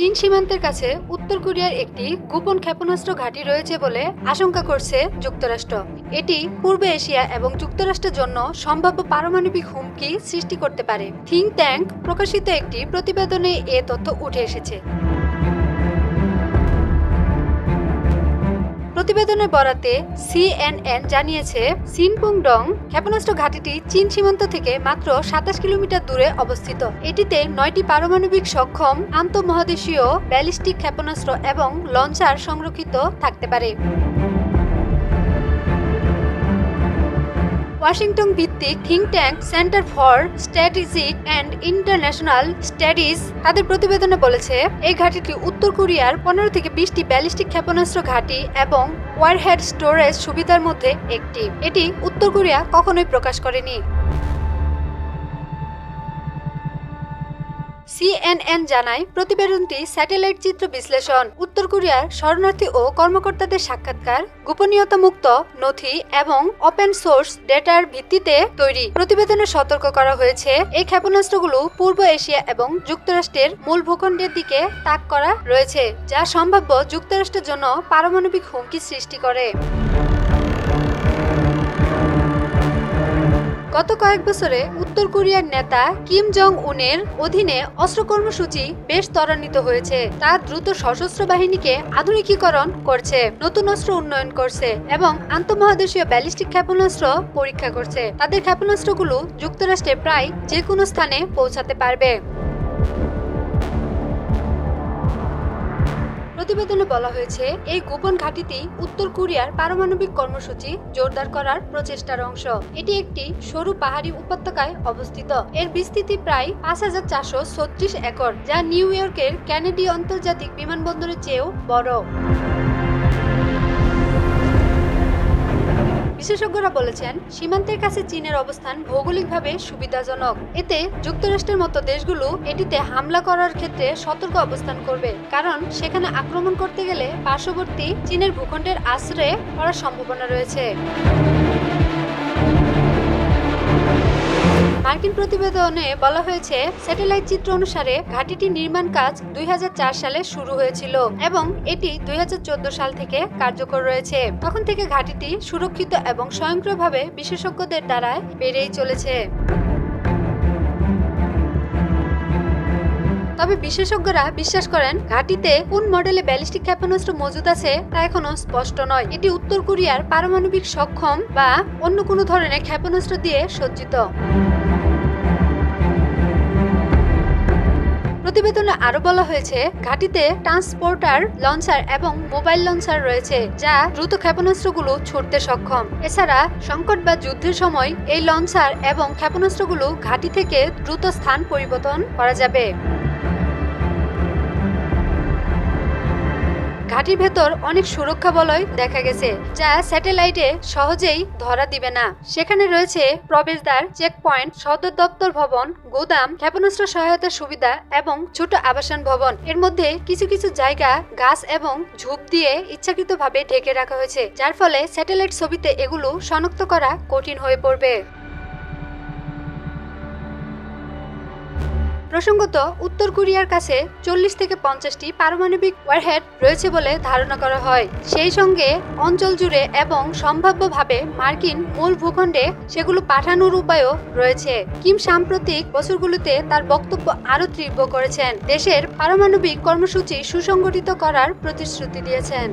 চীন সীমান্তের কাছে উত্তর কোরিয়ার একটি গোপন ক্ষেপণাস্ত্র ঘাঁটি রয়েছে বলে আশঙ্কা করছে যুক্তরাষ্ট্র। এটি পূর্ব এশিয়া এবং যুক্তরাষ্ট্রের জন্য সম্ভাব্য পারমাণবিক হুমকি সৃষ্টি করতে পারে। থিঙ্ক ট্যাঙ্ক প্রকাশিত একটি প্রতিবেদনে এ তথ্য উঠে এসেছে। প্রতিবেদনের বরাতে সিএনএন জানিয়েছে, সিনপুংডং ক্ষেপণাস্ত্র ঘাঁটিটি চীন সীমান্ত থেকে মাত্র সাতাশ কিলোমিটার দূরে অবস্থিত। এটিতে নয়টি পারমাণবিক সক্ষম, আন্তঃমহাদেশীয় ব্যালিস্টিক ক্ষেপণাস্ত্র এবং লঞ্চার সংরক্ষিত থাকতে পারে। ওয়াশিংটন ভিত্তিক think tank centre for strategic and international studies তাদের প্রতিবেদনে বলেছে, এই ঘাঁটিটি উত্তর কোরিয়ার পনেরো থেকে বিশটি ব্যালিস্টিক ক্ষেপণাস্ত্র ঘাঁটি এবং ওয়ারহেড স্টোরেজ সুবিধার মধ্যে একটি। এটি উত্তর কোরিয়া কখনোই প্রকাশ করেনি। সিএনএন জানায়, প্রতিবেদনটি স্যাটেলাইট চিত্র বিশ্লেষণ, উত্তর কোরিয়ার শরণার্থী ও কর্মকর্তাদের সাক্ষাৎকার গোপনীয়তা মুক্ত নথি এবং ওপেন সোর্স ডেটার ভিত্তিতে তৈরি। প্রতিবেদনে সতর্ক করা হয়েছে, এই ক্ষেপণাস্ত্রগুলো পূর্ব এশিয়া এবং যুক্তরাষ্ট্রের মূল ভূখণ্ডের দিকে তাক করা রয়েছে, যা সম্ভাব্য যুক্তরাষ্ট্রের জন্য পারমাণবিক হুমকি সৃষ্টি করে। গত কয়েক বছরে উত্তর কোরিয়ার নেতা কিম জং উনের অধীনে অস্ত্র কর্মসূচি বেশ ত্বরান্বিত হয়েছে। তা দ্রুত সশস্ত্র বাহিনীকে আধুনিকীকরণ করছে, নতুন অস্ত্র উন্নয়ন করছে এবং আন্তঃমহাদেশীয় ব্যালিস্টিক ক্ষেপণাস্ত্র পরীক্ষা করছে। তাদের ক্ষেপণাস্ত্রগুলো যুক্তরাষ্ট্রে প্রায় যে কোনো স্থানে পৌঁছাতে পারবে। প্রতিবেদনে বলা হয়েছে, এই গোপন ঘাঁটিটি উত্তর কোরিয়ার পারমাণবিক কর্মসূচি জোরদার করার প্রচেষ্টার অংশ। এটি একটি সরু পাহাড়ি উপত্যকায় অবস্থিত। এর বিস্তৃতি প্রায় পাঁচ হাজার চারশো ছত্রিশ একর, যা নিউ ইয়র্কের ক্যানেডি আন্তর্জাতিক বিমানবন্দরের চেয়েও বড়। বিশেষজ্ঞরা বলেছেন, সীমান্তের কাছে চীনের অবস্থান ভৌগোলিকভাবে সুবিধাজনক। এতে যুক্তরাষ্ট্রের মতো দেশগুলো এটিতে হামলা করার ক্ষেত্রে সতর্ক অবস্থান করবে, কারণ সেখানে আক্রমণ করতে গেলে পার্শ্ববর্তী চীনের ভূখণ্ডের আশ্রয়ে পড়ার সম্ভাবনা রয়েছে। মার্কিন প্রতিবেদনে বলা হয়েছে, স্যাটেলাইট চিত্র অনুসারে ঘাঁটিটির নির্মাণ কাজ দুই হাজার চার সালে শুরু হয়েছিল এবং এটি দুই হাজার চোদ্দ সাল থেকে কার্যকর রয়েছে। তখন থেকে ঘাঁটিটি সুরক্ষিত এবং স্বয়ংক্রিয়ভাবে বিশেষজ্ঞদের দ্বারা বেড়েই চলেছে। তবে বিশেষজ্ঞরা বিশ্বাস করেন, ঘাঁটিতে কোন মডেলে ব্যালিস্টিক ক্ষেপণাস্ত্র মজুদ আছে তা এখনও স্পষ্ট নয়। এটি উত্তর কোরিয়ার পারমাণবিক সক্ষম বা অন্য কোনো ধরনের ক্ষেপণাস্ত্র দিয়ে সজ্জিত। প্রতিবেদনে আরও বলা হয়েছে, ঘাটিতে ট্রান্সপোর্টার, লঞ্চার এবং মোবাইল লঞ্চার রয়েছে, যা দ্রুত ক্ষেপণাস্ত্রগুলো ছুটতে সক্ষম। এছাড়া, সংকট বা যুদ্ধের সময় এই লঞ্চার এবং ক্ষেপণাস্ত্রগুলো ঘাটি থেকে দ্রুত স্থান পরিবর্তন করা যাবে। ঘাটির ভেতর অনেক সুরক্ষা বলয় দেখা গেছে, যা স্যাটেলাইটে সহজেই ধরা দিবে না। সেখানে রয়েছে প্রবেশদ্বার চেকপয়েন্ট সদর দপ্তর ভবন, গোদাম, ক্ষেপণাস্ত্র সহায়তা সুবিধা এবং ছোট আবাসন ভবন। এর মধ্যে কিছু কিছু জায়গা, গাছ এবং ঝোপ দিয়ে ইচ্ছাকৃতভাবে ঢেকে রাখা হয়েছে, যার ফলে স্যাটেলাইট ছবিতে এগুলো শনাক্ত করা কঠিন হয়ে পড়বে। প্রসঙ্গত, উত্তর কোরিয়ার কাছে চল্লিশ থেকে পঞ্চাশটি পারমাণবিক ওয়ারহেড রয়েছে বলে ধারণা করা হয়। সেই সঙ্গে অঞ্চল জুড়ে এবং সম্ভাব্যভাবে মার্কিন মূল ভূখণ্ডে সেগুলো পাঠানোর উপায়ও রয়েছে। কিম সাম্প্রতিক বছরগুলোতে তার বক্তব্য আরও তীব্র করেছেন। দেশের পারমাণবিক কর্মসূচি সুসংগঠিত করার প্রতিশ্রুতি দিয়েছেন।